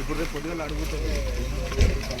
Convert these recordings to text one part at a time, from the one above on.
ఇప్పుడు రేపు పొద్దుగా అడుగుతుంది మనం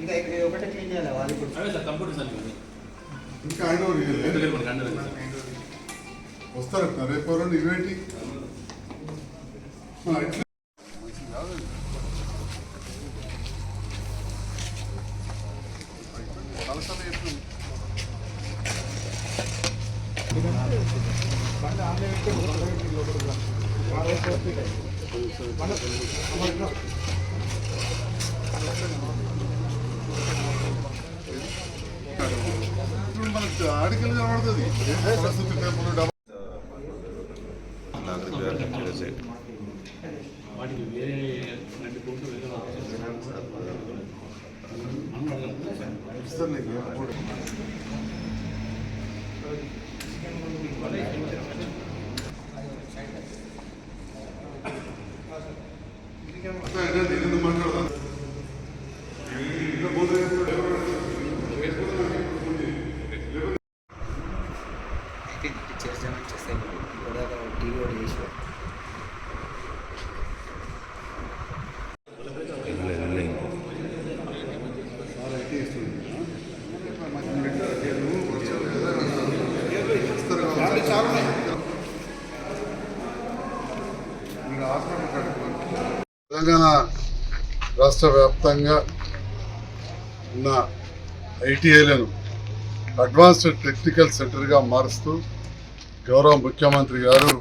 ఇంకా ఇక్కడ ఒకటే క్లీన్ చేయాలి వాళ్ళు ఇప్పుడు. అవే సార్ కంప్యూటర్ సార్ ఇవన్నీ. ఇంకా అందరూ సార్. వస్తారు రేపు ఎవరండి ఇవేంటి? ఆ, ఆడికలు కనబడుతుంది టెంపుల్ డబ్బా వాటికి వేరే రెండు కోట్లు వేరే. ఇస్తాను తెలంగాణ రాష్ట్ర వ్యాప్తంగా ఉన్న ఐటీఐలను అడ్వాన్స్డ్ టెక్నికల్ సెంటర్గా మారుస్తూ గౌరవ ముఖ్యమంత్రి గారు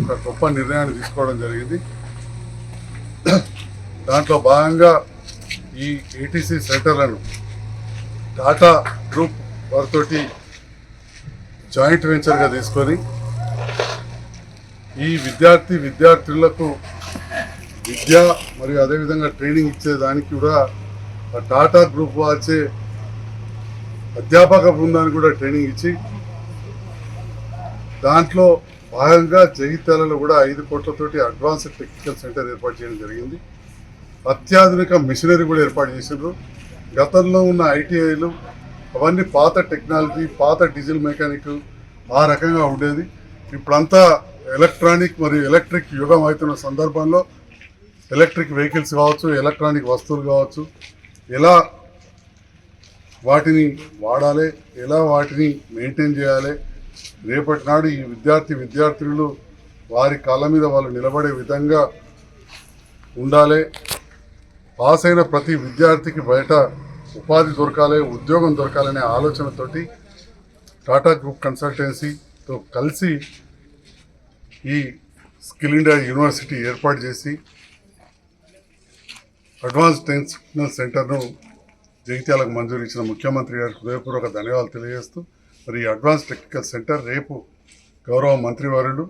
ఒక గొప్ప నిర్ణయాన్ని తీసుకోవడం జరిగింది. దాంట్లో భాగంగా ఈ ఏటీసీ సెంటర్లను టాటా గ్రూప్ వారితోటి జాయింట్ వెంచర్గా తీసుకొని ఈ విద్యార్థి విద్యార్థులకు విద్య మరియు అదేవిధంగా ట్రైనింగ్ ఇచ్చేదానికి కూడా టాటా గ్రూప్ వచ్చే అధ్యాపక బృందానికి కూడా ట్రైనింగ్ ఇచ్చి దాంట్లో భాగంగా జగిత్యాలలో కూడా ఐదు కోట్లతోటి అడ్వాన్స్డ్ టెక్నికల్ సెంటర్ ఏర్పాటు చేయడం జరిగింది. అత్యాధునిక మిషనరీ కూడా ఏర్పాటు చేసిండ్రు. గతంలో ఉన్న ఐటీఐలు అవన్నీ పాత టెక్నాలజీ పాత డీజిల్ మెకానిక్ ఆ రకంగా ఉండేది. ఇప్పుడంతా ఎలక్ట్రానిక్ మరియు ఎలక్ట్రిక్ యుగం అవుతున్న సందర్భంలో ఎలక్ట్రిక్ వెహికల్స్ కావచ్చు ఎలక్ట్రానిక్ వస్తువులు కావచ్చు ఎలా వాటిని వాడాలి ఎలా వాటిని మెయింటైన్ చేయాలి రేపటి నాడు ఈ విద్యార్థి విద్యార్థులు వారి కాళ్ళ మీద వాళ్ళు నిలబడే విధంగా ఉండాలి. పాస్ అయిన ప్రతి విద్యార్థికి బయట ఉపాధి దొరకాలి ఉద్యోగం దొరకాలనే ఆలోచనతోటి టాటా గ్రూప్ కన్సల్టెన్సీతో కలిసి ఈ స్కిల్ ఇండియా యూనివర్సిటీ ఏర్పాటు చేసి అడ్వాన్స్ టెన్షనల్ సెంటర్ను జగిత్యాలకు మంజూరు ఇచ్చిన ముఖ్యమంత్రి గారికి హృదయపూర్వక ధన్యవాదాలు తెలియజేస్తూ మరి ఈ అడ్వాన్స్ టెక్నికల్ సెంటర్ రేపు గౌరవ మంత్రివారులు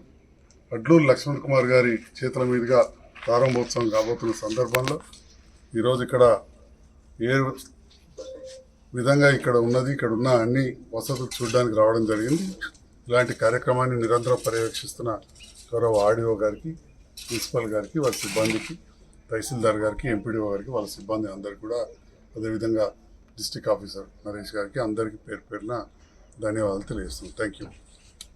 అడ్లూరు లక్ష్మణ్ కుమార్ గారి చేతుల మీదుగా ప్రారంభోత్సవం కాబోతున్న సందర్భంలో ఈరోజు ఇక్కడ ఏ విధంగా ఇక్కడ ఉన్నది ఇక్కడ ఉన్న అన్ని వసతులు చూడడానికి రావడం జరిగింది. ఇలాంటి కార్యక్రమాన్ని నిరంతరం పర్యవేక్షిస్తున్న గౌరవ ఆర్డీఓ గారికి ప్రిన్సిపల్ గారికి వాళ్ళ సిబ్బందికి తహసీల్దార్ గారికి ఎంపీడీఓ గారికి వాళ్ళ సిబ్బంది అందరికి కూడా అదేవిధంగా డిస్టిక్ ఆఫీసర్ నరేష్ గారికి అందరికీ పేరు పేరున ధన్యవాదాలు తెలియజేస్తున్నాను థ్యాంక్ యూ.